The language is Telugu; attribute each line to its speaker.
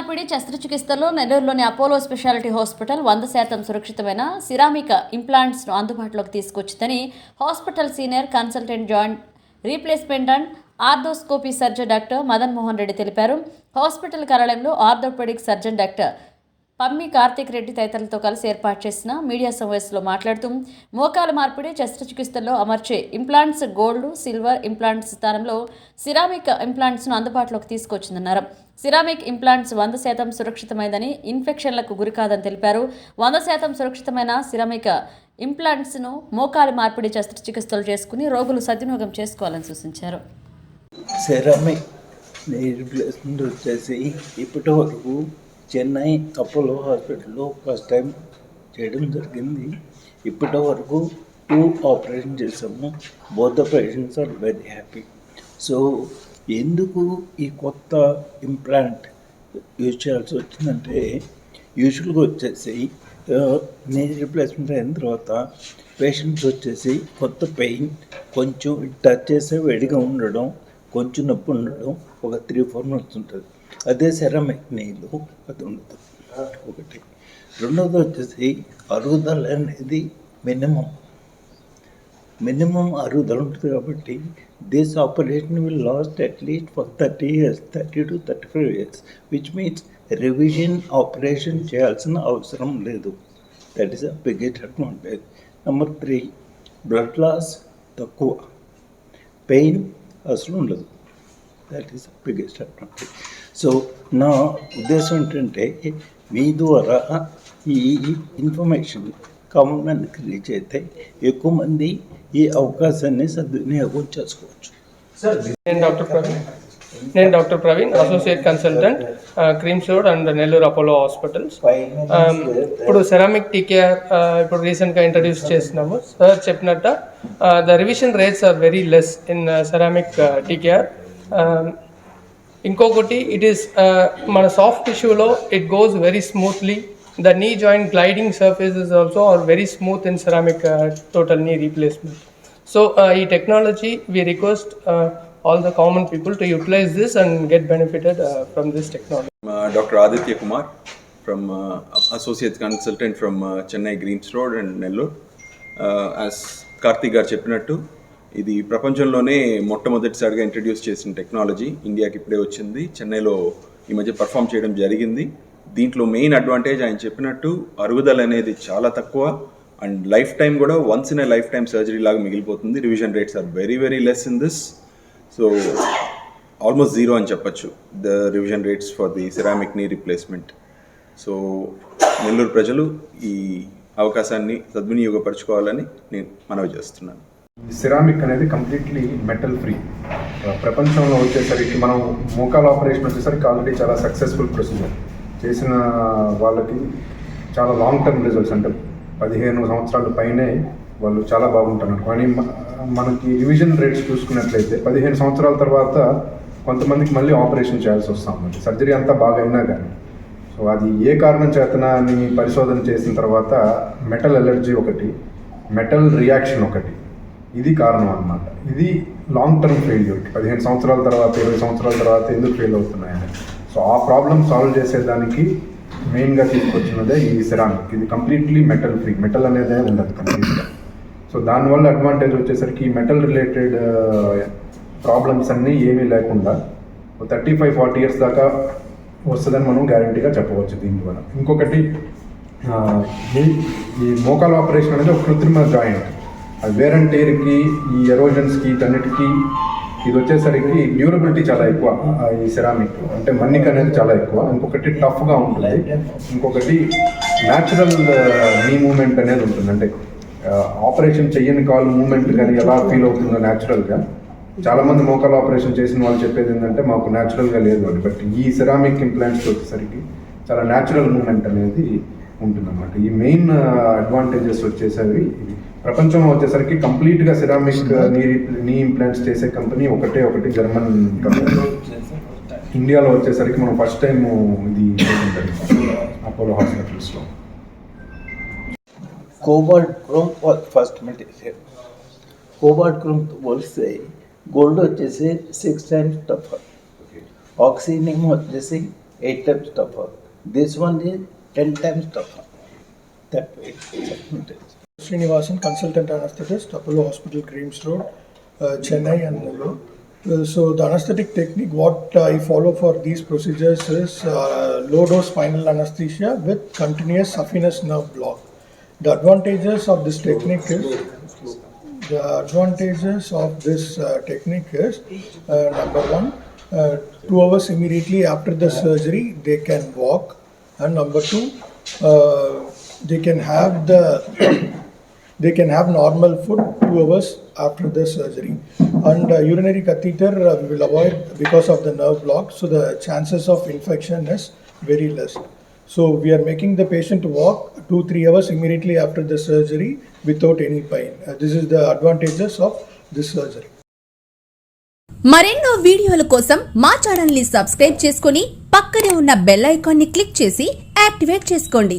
Speaker 1: మార్పిడి శస్త్రచికిత్సలో నెల్లూరులోని అపోలో స్పెషాలిటీ హాస్పిటల్ వంద శాతం సురక్షితమైన సిరామిక్ ఇంప్లాంట్స్ను అందుబాటులోకి తీసుకొచ్చిందని hospital senior consultant joint replacement and arthroscopy surgeon doctor Madan Mohan Reddy తెలిపారు. హాస్పిటల్ కార్యాలయంలో orthopaedic surgeon doctor Pammi Karthik Reddy తదితరులతో కలిసి ఏర్పాటు చేసిన మీడియా సమావేశంలో మాట్లాడుతూ మోకాలు మార్పిడి శస్త్రచికిత్సల్లో అమర్చే ఇంప్లాంట్స్ గోల్డ్ సిల్వర్ ఇంప్లాంట్స్ స్థానంలో సిరామిక్ ఇంప్లాంట్స్ను అందుబాటులోకి తీసుకొచ్చిందన్నారు. సిరామిక్ ఇంప్లాంట్స్ వంద శాతం సురక్షితమైనదని ఇన్ఫెక్షన్లకు గురికాదని తెలిపారు. వంద శాతం సురక్షితమైన సిరామిక్ ఇంప్లాంట్స్ను మోకాలు మార్పిడి శస్త్రచికిత్సలు చేసుకుని రోగులు సద్వినియోగం చేసుకోవాలని సూచించారు.
Speaker 2: సిరామిక్ రిప్లేస్మెంట్ వచ్చేసి ఇప్పటి వరకు చెన్నై అపోలో హాస్పిటల్లో ఫస్ట్ టైం చేయడం జరిగింది. ఇప్పటి వరకు టూ ఆపరేషన్ చేసాము both the patients are very happy so ఎందుకు ఈ కొత్త ఇంప్లాంట్ యూజ్ చేయాల్సి వచ్చిందంటే యూజువల్గా వచ్చేసి నెయిల్ రిప్లేస్మెంట్ అయిన తర్వాత పేషెంట్స్ వచ్చేసి కొత్త పెయిన్ కొంచెం టచ్ చేసే వేడిగా ఉండడం కొంచెం నొప్పి ఉండడం ఒక త్రీ ఫోర్ మంత్స్ ఉంటుంది. అదే సెరమిక్ నెయిల్ అది ఉండదు. ఒకటి. రెండోది వచ్చేసి అరుగుదల అనేది మినిమం. మినిమం అరుగుదల ఉంటుంది కాబట్టి this operation will last at least for thirty years thirty to thirty five years which means revision operation చేయాల్సిన అవసరం లేదు. That is a biggest advantage number three blood loss తక్కువ. పెయిన్ అసలు ఉండదు. That is biggest advantage so నా ఉద్దేశం ఏంటంటే మీ ద్వారా ఈ ఇన్ఫర్మేషన్ కామన్ మ్యాన్కి రీచ్ అయితే ఎక్కువ మంది ఈ అవకాశాన్ని సద్వినియోగం చేసుకోవచ్చు.
Speaker 3: నేను డాక్టర్ ప్రవీణ్. నేను doctor Praveen associate consultant Greams road and Nellore Apollo hospitals ఇప్పుడు సెరామిక్ టీకేఆర్ uh, ఇప్పుడు రీసెంట్గా ఇంట్రడ్యూస్ చేస్తున్నాము sir చెప్పినట్ట the revision rates are very less in ceramic TKR ఇంకొకటి ఇట్ ఈస్ మన సాఫ్ట్ టిష్యూలో it goes very smoothly the knee joint gliding surfaces also are very smooth in ceramic total knee replacement so ఈ technology we request all the common people to utilise this and get benefited from this technology
Speaker 4: doctor Aditya Kumar from associate consultant from Chennai Greens road and Greens as and Karthik garu చెప్పినట్టు ఇది ప్రపంచంలోనే మొట్టమొదటిసారిగా ఇంట్రడ్యూస్ చేసిన టెక్నాలజీ ఇండియాకి ఇప్పుడే వచ్చింది. చెన్నైలో ఈ మధ్య పర్ఫామ్ చేయడం జరిగింది. దీంట్లో మెయిన్ అడ్వాంటేజ్ ఆయన చెప్పినట్టు అరుగుదల అనేది చాలా తక్కువ. అండ్ లైఫ్ టైం కూడా once in a lifetime surgery లాగా మిగిలిపోతుంది. Revision rates are very very less in this so almost zero అని చెప్పచ్చు. The revision rates for the ceramic knee replacement so Nellore ప్రజలు ఈ అవకాశాన్ని సద్వినియోగపరచుకోవాలని నేను మనవి చేస్తున్నాను.
Speaker 5: సిరామిక్ అనేది కంప్లీట్లీ మెటల్ ఫ్రీ ప్రపంచంలో వచ్చేసరికి మనం మోకాల ఆపరేషన్ వచ్చేసరికి ఆల్రెడీ చాలా సక్సెస్ఫుల్ ప్రొసీజర్ చేసిన వాళ్ళకి చాలా లాంగ్ టర్మ్ రిజల్ట్స్ అంటే పదిహేను సంవత్సరాల పైనే వాళ్ళు చాలా బాగుంటున్నారు. కానీ మనకి రివిజన్ రేట్స్ చూసుకున్నట్లయితే పదిహేను సంవత్సరాల తర్వాత కొంతమందికి మళ్ళీ ఆపరేషన్ చేయాల్సి వస్తాం సర్జరీ అంతా బాగా అయినా కానీ. సో అది ఏ కారణం చేతనా అని పరిశోధన చేసిన తర్వాత మెటల్ ఎలర్జీ ఒకటి మెటల్ రియాక్షన్ ఒకటి. ఇది కారణం అన్నమాట. ఇది లాంగ్ టర్మ్ ఫెయిల్యూర్ పదిహేను సంవత్సరాల తర్వాత ఇరవై సంవత్సరాల తర్వాత ఎందుకు ఫెయిల్ అవుతున్నాయని. సో ఆ ప్రాబ్లం సాల్వ్ చేసేదానికి మెయిన్గా తీసుకొచ్చినదే ఈ సిరామిక్ ఇది కంప్లీట్లీ మెటల్ ఫ్రీ మెటల్ అనేదే ఉండదు కంప్లీట్గా సో దానివల్ల అడ్వాంటేజ్ వచ్చేసరికి ఈ మెటల్ రిలేటెడ్ ప్రాబ్లమ్స్ అన్నీ ఏమీ లేకుండా థర్టీ ఫైవ్ ఫార్టీ ఇయర్స్ దాకా వస్తుందని మనం గ్యారంటీగా చెప్పవచ్చు దీనివల్ల ఇంకొకటి ఈ- మోకాల మోకాల్ ఆపరేషన్ అనేది ఒక కృత్రిమ జాయింట్. వేర్ అండ్ టేర్కి ఈ ఎరోజన్స్కి వీటన్నిటికీ ఇది వచ్చేసరికి డ్యూరబిలిటీ చాలా ఎక్కువ ఈ సెరామిక్. అంటే మన్నిక అనేది చాలా ఎక్కువ. ఇంకొకటి టఫ్గా ఉంటుంది. ఇంకొకటి న్యాచురల్ నీ మూమెంట్ అనేది ఉంటుంది. అంటే ఆపరేషన్ చెయ్యని కాల్ మూమెంట్ కానీ ఎలా ఫీల్ అవుతుందో న్యాచురల్గా చాలా మంది ఆపరేషన్ చేసిన వాళ్ళు చెప్పేది ఏంటంటే మాకు న్యాచురల్గా లేదు అని. బట్ ఈ సెరామిక్ ఇంప్లాంట్స్ వచ్చేసరికి చాలా న్యాచురల్ మూమెంట్ అనేది ఉంటుందన్నమాట. ఈ మెయిన్ అడ్వాంటేజెస్ వచ్చేసరికి ఇవి. ప్రపంచంలో వచ్చేసరికి కంప్లీట్గా సెరామిక్ నీ నీ ఇంప్లాంట్స్ చేసే కంపెనీ ఒకటే ఒకటి జర్మన్ కంపెనీ ఇండియాలో వచ్చేసరికి మనం ఫస్ట్ టైం ఇది అపోలో హాస్పిటల్స్లో
Speaker 2: cobalt chrome first material cobalt క్రోమ్తో పోలిస్తే గోల్డ్ వచ్చేసి సిక్స్ టైమ్స్ టఫర్ ఆక్సినియం వచ్చేసి 8 times tougher. This one is 10 times.
Speaker 6: Srinivasan, consultant anesthetist, Apollo Hospital, Greaves Road, uh, Chennai and. Uh, So the anesthetic technique, what I follow for these procedures is uh, low dose spinal anesthesia with continuous saphenous nerve block. The advantages of this technique is, the advantages of this uh, technique is, uh, number one, uh, two hours immediately after the surgery, they can walk. And number two, uh, they can have the they can have normal food two hours after the surgery. And uh, urinary catheter uh, we will avoid because of the nerve block, so the chances of infection is very less. So we are making the patient walk two three hours immediately after the surgery without any pain. Uh, this is the advantages of this surgery.
Speaker 7: మరెన్నో వీడియోల కోసం మా ఛానల్ని సబ్స్క్రైబ్ చేసుకుని పక్కనే ఉన్న బెల్ ఐకాన్ని క్లిక్ చేసి యాక్టివేట్ చేసుకోండి